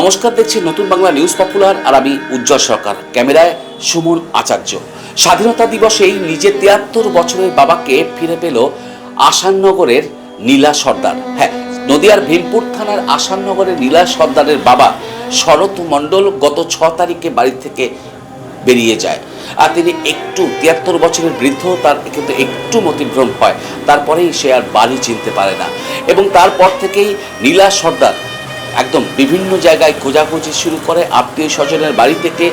নমস্কার দেখছি নতুন বাংলা নিউজ পপুলার আর আমি উজ্জ্বল সরকার। ক্যামেরায় সুমন আচার্য। স্বাধীনতা দিবসেই নিজের তিয়াত্তর বছরের বাবাকে ফিরে পেল আসাননগরের নীলা সর্দার। হ্যাঁ নদিয়ার ভীমপুর থানার আসাননগরের নীলা সর্দারের বাবা শরৎ মণ্ডল গত ছ তারিখে বাড়ি থেকে বেরিয়ে যায়। আর তিনি একটু তিয়াত্তর বছরের বৃদ্ধ, তার কিন্তু একটু মতিভ্রম হয়। তারপরেই সে আর বাড়ি চিনতে পারে না। এবং তারপর থেকেই নীলা সর্দার একদম বিভিন্ন জায়গায় খোঁজাখুঁজি শুরু করে আত্মীয় স্বজনের বাড়ি থেকে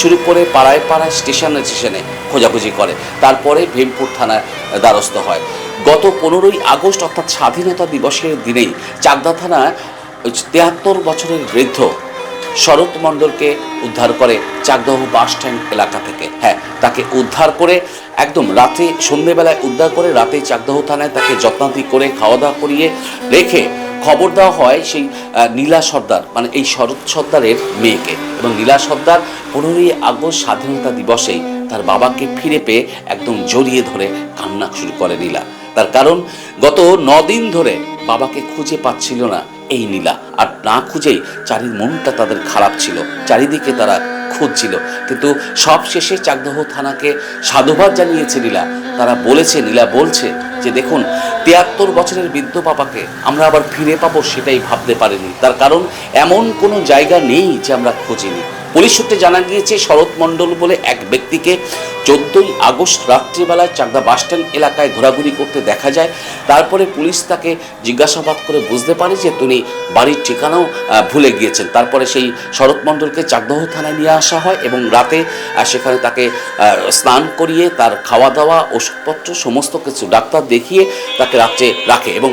শুরু করে পাড়ায় পাড়ায়, স্টেশনে স্টেশনে খোঁজাখুঁজি করে। তারপরে ভীমপুর থানার দ্বারস্থ হয়। গত পনেরোই আগস্ট, অর্থাৎ স্বাধীনতা দিবসের দিনেই চাকদা থানা তেহাত্তর বছরের বৃদ্ধ শরৎ মণ্ডলকে উদ্ধার করে চাকদহ বাস স্ট্যান্ড এলাকা থেকে। হ্যাঁ তাকে উদ্ধার করে একদম রাতে সন্ধেবেলায় উদ্ধার করে রাতে চাকদহ থানায় তাকে যত্নাতি করে খাওয়া দাওয়া করিয়ে রেখে খবর দেওয়া হয় সেই নীলা সর্দার মানে এই শরৎ সর্দারের মেয়েকে। এবং নীলা সর্দার পনেরোই আগস্ট স্বাধীনতা দিবসেই তার বাবাকে ফিরে পেয়ে একদম জড়িয়ে ধরে কান্না শুরু করে নীলা। তার কারণ, গত নদিন ধরে বাবাকে খুঁজে পাচ্ছিল না এই নীলা। আর না খুঁজেই চারির মনটা তাদের খারাপ ছিল, চারিদিকে তারা খুঁজছিল। কিন্তু সব শেষে চাকদহ থানাকে সাধুবাদ জানিয়েছে নীলা তারা বলেছে নীলা বলছে যে দেখুন, তিয়াত্তর বছরের বৃদ্ধ বাবাকে আমরা আবার ফিরে পাবো সেটাই ভাবতে পারিনি। তার কারণ এমন কোনো জায়গা নেই যে আমরা খুঁজিনি। পুলিশ সূত্রে জানা গিয়েছে, শরৎ মণ্ডল বলে এক ব্যক্তিকে চোদ্দই আগস্ট রাত্রিবেলায় চাকদা বাসস্ট্যান্ড এলাকায় ঘোরাঘুরি করতে দেখা যায়। তারপরে পুলিশ তাকে জিজ্ঞাসাবাদ করে বুঝতে পারে যে তিনি বাড়ির ঠিকানাও ভুলে গিয়েছেন। তারপরে সেই শরৎ মণ্ডলকে চাকদহ থানায় নিয়ে আসা হয় এবং রাতে সেখানে তাকে স্নান করিয়ে তার খাওয়া দাওয়া ওষুধপত্র সমস্ত কিছু ডাক্তার দেখিয়ে তাকে রাত্রে রাখে এবং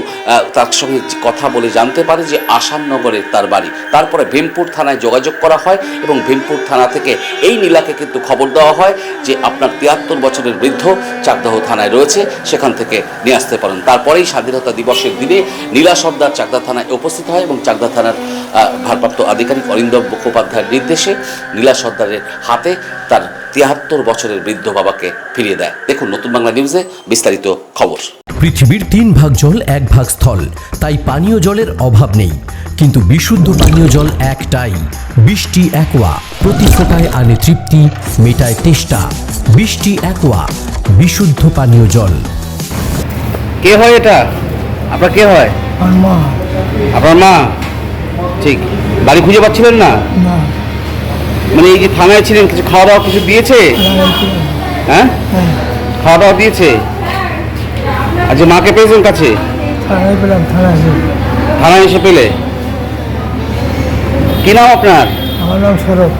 তার সঙ্গে কথা বলে জানতে পারে যে আসাননগরে তার বাড়ি। তারপরে ভীমপুর থানায় যোগাযোগ করা হয় এবং ভীমপুর থানা থেকে এই নীলাকে কিন্তু খবর দেওয়া হয় যে আপনার তিয়াত্তর বছরের বৃদ্ধ চাকদাহ থানায় রয়েছে, সেখান থেকে নিয়ে আসতে পারেন। তারপরেই স্বাধীনতা দিবসের দিনে নীলা সর্দার চাকদা থানায় উপস্থিত হয় এবং চাকদা থানার ভারপ্রাপ্ত আধিকারিক অরিন্দম মুখোপাধ্যায়ের নির্দেশে নীলা সর্দারের হাতে তার তিয়াত্তর বছরের বৃদ্ধ বাবাকে ফিরিয়ে দেয়। দেখুন নতুন বাংলা নিউজে বিস্তারিত খবর। পৃথিবীর তিন ভাগ জল এক ভাগ স্থল। তাই পানীয় জলের অভাব নেই। কিন্তু বিশুদ্ধ পানীয় জল একটাই। বৃষ্টি একোয়া। প্রতি ফোটায় আনে তৃপ্তি মেটায় তেষ্টা। বৃষ্টি একোয়া। বিশুদ্ধ পানীয় জল। কে হয় এটা? আপনার কে হয়? আর মা। আপনার মা? ঠিক। বাড়ি খুঁজে পাচ্ছিলেন না? না। মানে এই যে থানায় ছিলেন কিছু খাওয়া দাওয়া কিছু দিয়েছে? হ্যাঁ? হ্যাঁ খাওয়া দাওয়া দিয়েছে? আর যে মাকে পেয়েছেন কাছে? থানায় পেলাম থানায় থানায় এসে পেলে? কি নাম আপনার? আমার নাম শরৎ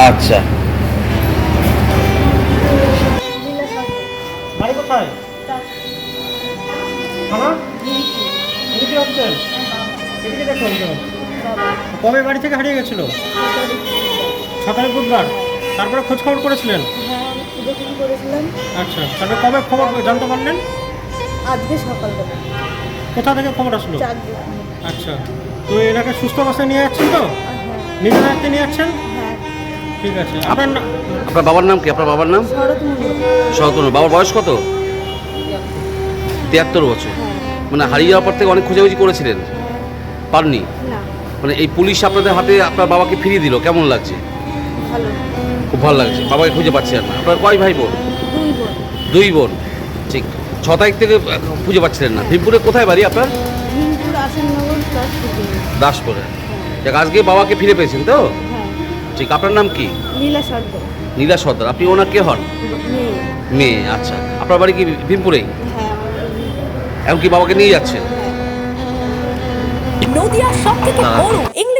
আচ্ছা। কবে বাড়ি থেকে হারিয়ে গেছিল? সকালে বুধবার? তারপরে খোঁজ খবর করেছিলেন? হ্যাঁ করেছিলাম। আচ্ছা তারপরে কবে খবর জানতে পারলেন? আজকে সকালবেলা। কোথা থেকে খবর আসলো? আচ্ছা তো এনাকে সুস্থ অবস্থায় নিয়ে যাচ্ছেন তো? হ্যাঁ। নিজের হাতে নিয়ে যাচ্ছেন? হ্যাঁ। ঠিক আছে আপনার না- আপনার বাবার নাম কি? আপনার বাবার নাম? শরৎ মন্ডল বাবার বয়স কত? তিয়াত্তর বছর। হ্যাঁ। মানে হারিয়ে যাওয়ার পর থেকে অনেক খোঁজাখুঁজি করেছিলেন? পাননি? না। মানে এই পুলিশ আপনাদের হাতে আপনার বাবাকে ফিরিয়ে দিল। কেমন লাগছে? ভালো খুব ভালো লাগছে। বাবাকে খুঁজে পাচ্ছেন না। আপনার কয় ভাই বোন? দুই বোন। দুই বোন। ঠিক। ছ তারিখ থেকে খুঁজে পাচ্ছিলেন না। ভীমপুরে কোথায় বাড়ি আপনার? ভীমপুর দাসপুরে। দেখ আজকে বাবাকে ফিরে পেয়েছেন তো? হ্যাঁ। ঠিক আপনার নাম কি? নীলা সর্দ নীলা সর্দার। আপনি ওনার কে হন? মেয়ে। আচ্ছা। আপনার বাড়ি কি ভীমপুরেই? হ্যাঁ এমনকি বাবাকে নিয়ে যাচ্ছেন নদিয়ার সব থেকে বড় English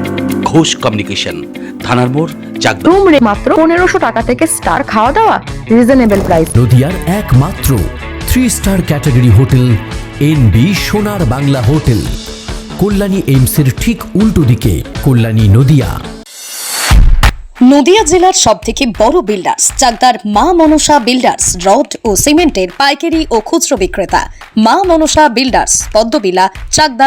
ঘোষ কমিউনিকেশন থানার মোড় চাকদা রুম রে মাত্র পনেরোশো টাকা থেকে স্টার খাওয়া দাওয়া রিজনেবল প্রাইস নদিয়ার একমাত্র three star category hotel N B Sonar Bangla hotel Kalyani এইমসের ঠিক উল্টো দিকে কল্যাণী নদিয়া। নদিয়া জেলার সব থেকে বড় বিল্ডার্স চাকদার মা মনসা বিল্ডার্স রড ও সিমেন্টের পাইকারি ও খুচরো বিক্রেতা। মা মনসা বিল্ডার্স পদ্মবিলা চাকদা